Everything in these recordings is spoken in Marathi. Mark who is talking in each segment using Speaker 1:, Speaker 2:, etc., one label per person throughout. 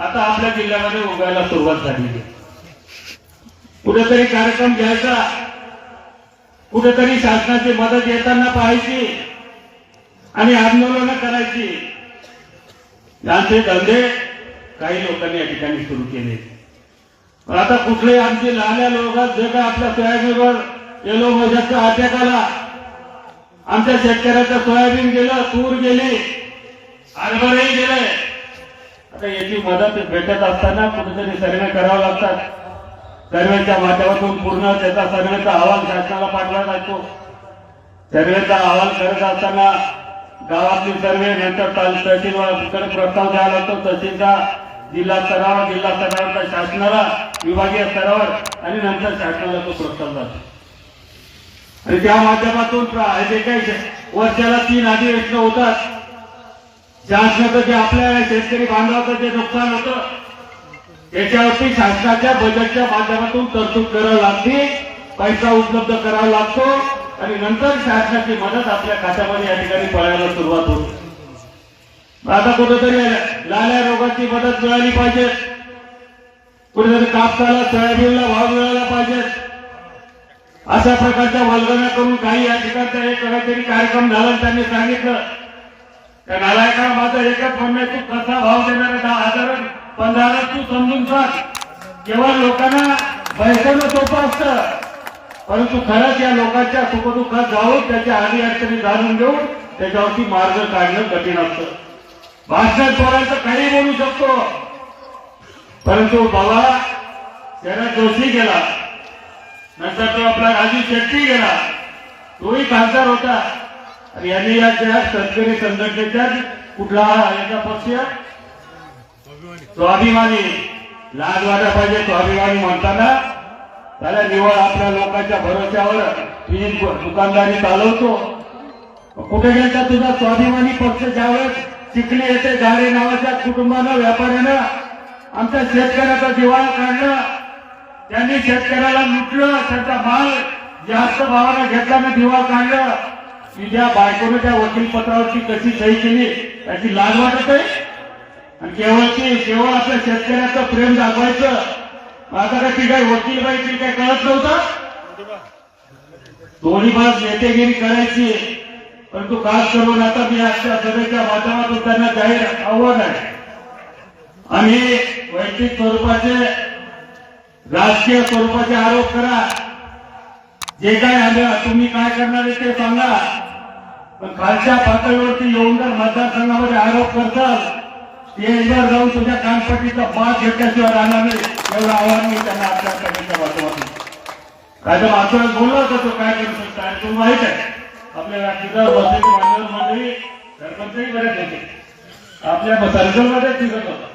Speaker 1: आता आपल्या जिल्ह्यामध्ये उगायला सुरुवात झालेली आहे. कुठेतरी कार्यक्रम घ्यायचा. कुठेतरी शासनाची मदत येताना पाहायची आणि आंदोलनं करायची. यांचे धंदे काही लोकांनी या ठिकाणी सुरू केले. पण आता कुठले आमचे लहान लोक जे काय आपल्या सोयाबीनवर येलो मोजाचा अटॅक आला आमच्या शेतकऱ्याचं सोयाबीन गेलं तूर गेली हरभरही गेले. आता याची मदत भेटत असताना कुठेतरी सर्वे करावा लागतात सर्वेच्या माध्यमातून पूर्ण त्याचा सर्वेचा अहवाल शासनाला पाठवला जातो. सर्वेचा अहवाल करत असताना गावातील सर्वे नंतर ताल- तहसीलकडे प्रस्ताव द्यावा लागतो. तहसीलचा जिल्हा स्तरावर जिल्हा स्तरावर शासनाला विभागीय स्तरावर आणि नंतर शासनाला तो प्रस्ताव जातो. आणि त्या माध्यमातून जे काही वर्षाला तीन अधिवेशन होतात शासनाचं जे आपल्या शेतकरी बांधवाचं जे नुकसान होतं त्याच्यावरती शासनाच्या बजेटच्या माध्यमातून तरतूद करावी लागते पैसा उपलब्ध करावा लागतो आणि नंतर शासनाची मदत आपल्या खात्यामध्ये या ठिकाणी पळायला सुरुवात होते. आता कुठेतरी लाल्या रोगाची मदत मिळाली पाहिजे. कुठेतरी कापसाला सोयाबीनला भाव मिळाला पाहिजे. अशा प्रकारच्या वल्गना करून काही या ठिकाणचा एक तरी कार्यक्रम झाला त्यांनी सांगितलं त्या नालायका माझा एका तू कसा भाव देणार दहा हजार पंधरा तू समजून सांग केवळ लोकांना पैशानं सोपं असतं. परंतु खरंच या लोकांच्या सुखदुःखात जाऊन त्याच्या आधी अडचणी जाणून घेऊन त्याच्यावरती मार्ग काढणं कठीण असतं. भाषणात बोलायचं काही बोलू शकतो. परंतु बाबा त्याला जोशी गेला. नंतर तो आपला राजू शेट्टी गेला. तोही खासदार होता. यांनी या शेतकरी संघटनेच्या कुठला याचा पक्ष? स्वाभिमानी. लाज वाटा पाहिजे स्वाभिमानी म्हणताना. त्याला निवड आपल्या लोकांच्या भरोश्यावर ही दुकानदारी चालवतो. कुठे गेला तुझा स्वाभिमानी पक्ष ज्यावेळेस चिखली येते गाडे नावाच्या कुटुंबानं व्यापाऱ्यानं आमच्या शेतकऱ्याचा दिवाळ काढला? त्यांनी शेतकऱ्याला लुटलं त्यांचा माल जास्त भावानं घेतल्यानं दिवाळ काढलं. तुझ्या बायकोनं त्या वकील पत्रावरती कशी सही केली त्याची लाज वाटत आहे? आणि केवळ ती केवळ आपल्या शेतकऱ्याचं प्रेम दाखवायचं. आता काय ती काय वकील बाई काय कळत नव्हतं? दोन्ही बाज नेतेगिरी करायची परंतु खास करून आता मी आजच्या सभेच्या माध्यमातून त्यांना जाहीर आव्हान आहे. आम्ही वैयक्तिक स्वरूपाचे राजकीय स्वरूपाचे आरोप करा. जे काय आलं तुम्ही काय करणार आहे ते सांगा. खालच्या पातळीवरती येऊन जर मतदारसंघामध्ये आरोप करताल स्टेजवर जाऊन तुझ्या कानपट्टीचा बाद घेतल्याशिवाय राहणार नाही. एवढं आव्हान मी त्यांना आपल्या सभेच्या माध्यमातून काय तर मागच्या वेळेस बोलला होता तो काय करू शकतो? आणि तुम्हाला माहीत आहे आपल्या तिथं बसलेली मान्यवर मंडळी सरपंचही बरेच होते. आपल्या सर्कलमध्ये दिसत होता.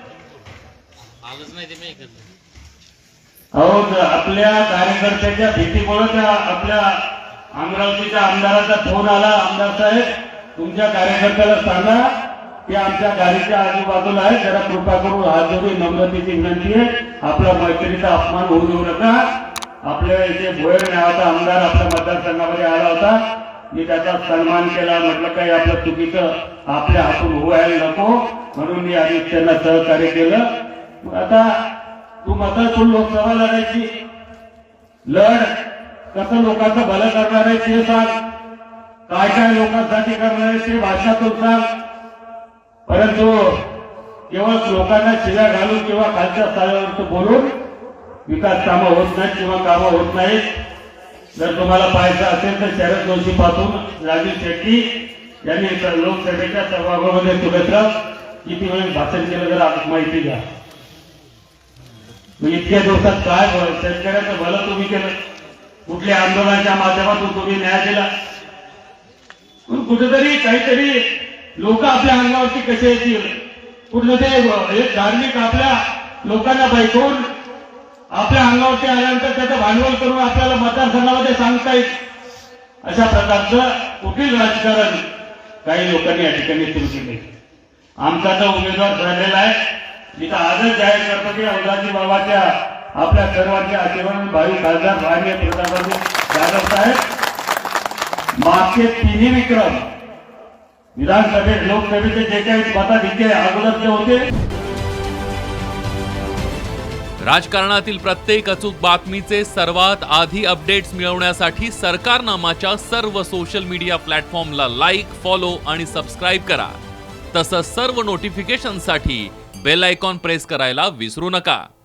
Speaker 1: अहो आपल्या कार्यकर्त्याच्या भीतीमुळे त्या आपल्या अमरावतीच्या आमदाराचा फोन आला. आमदार साहेब तुमच्या कार्यकर्त्याला सांगा की आमच्या गाडीच्या आजूबाजूला आहे. जरा कृपा करून हात जोडून नम्रतेची विनंती आहे. आपला मैत्रीचा अपमान होऊ देऊ नका. आपल्या इथे भोयर नावाचा आमदार आपल्या मतदारसंघामध्ये आला होता. मी त्याचा सन्मान केला. म्हटलं काही आपलं चुकीचं आपल्या हातून व्हायला नको. म्हणून मी आधी त्यांना सहकार्य केलं. आता तू मतदार तू लोकसभा लढायची. लढ. कसं लोकांचं भलं करणार आहे ते सांग. काय काय लोकांसाठी करणार आहे ते भाषातून सांग. परंतु केवळ लोकांना शिव्या घालून किंवा खालच्या स्तरावर बोलून विकास कामं होत नाहीत किंवा कामं होत नाहीत. जर तुम्हाला पाहायचं असेल तर शरद जोशी पासून राजीव शेट्टी यांनी लोकसभेच्या सभागृहामध्ये शुभेच्छा किती वेळेस भाषण केलं जर आपण माहिती घ्या मग इतक्या दिवसात काय शेतकऱ्याचं भलं तुम्ही केलं? कुठल्या आंदोलनाच्या माध्यमातून तुम्ही न्याय दिला? कुठेतरी काहीतरी लोक आपल्या अंगावरती कसे येतील? कुठलं ते एक धार्मिक आपल्या लोकांना बैकून आपल्या अंगावरती आल्यानंतर त्याचं भांडवल करून आपल्याला मतदारसंघामध्ये सांगता येईल. अशा प्रकारचं कुठील राजकारण काही लोकांनी या ठिकाणी सुरू केले आमचा तर उमेदवार झालेला आहे मी तर आजच जाहीर करतो की औदाजी बाबाच्या आपल्या सर्वांच्या आशीर्वाद भावी खासदार भारतीय प्रतापराव जाधव साहेब. मागचे तिन्ही विक्रम विधानसभेत लोकसभेचे जे काही मताधिक्य अगोदरचे होते.
Speaker 2: राजकारणातील प्रत्येक अचूक बातमीचे सर्वात आधी अपडेट्स मिळवण्यासाठी सरकारनामाच्या सर्व सोशल मीडिया प्लॅटफॉर्मला लाईक फॉलो आणि सबस्क्राईब करा. तसंच सर्व नोटिफिकेशनसाठी बेल आयकॉन प्रेस करायला विसरू नका.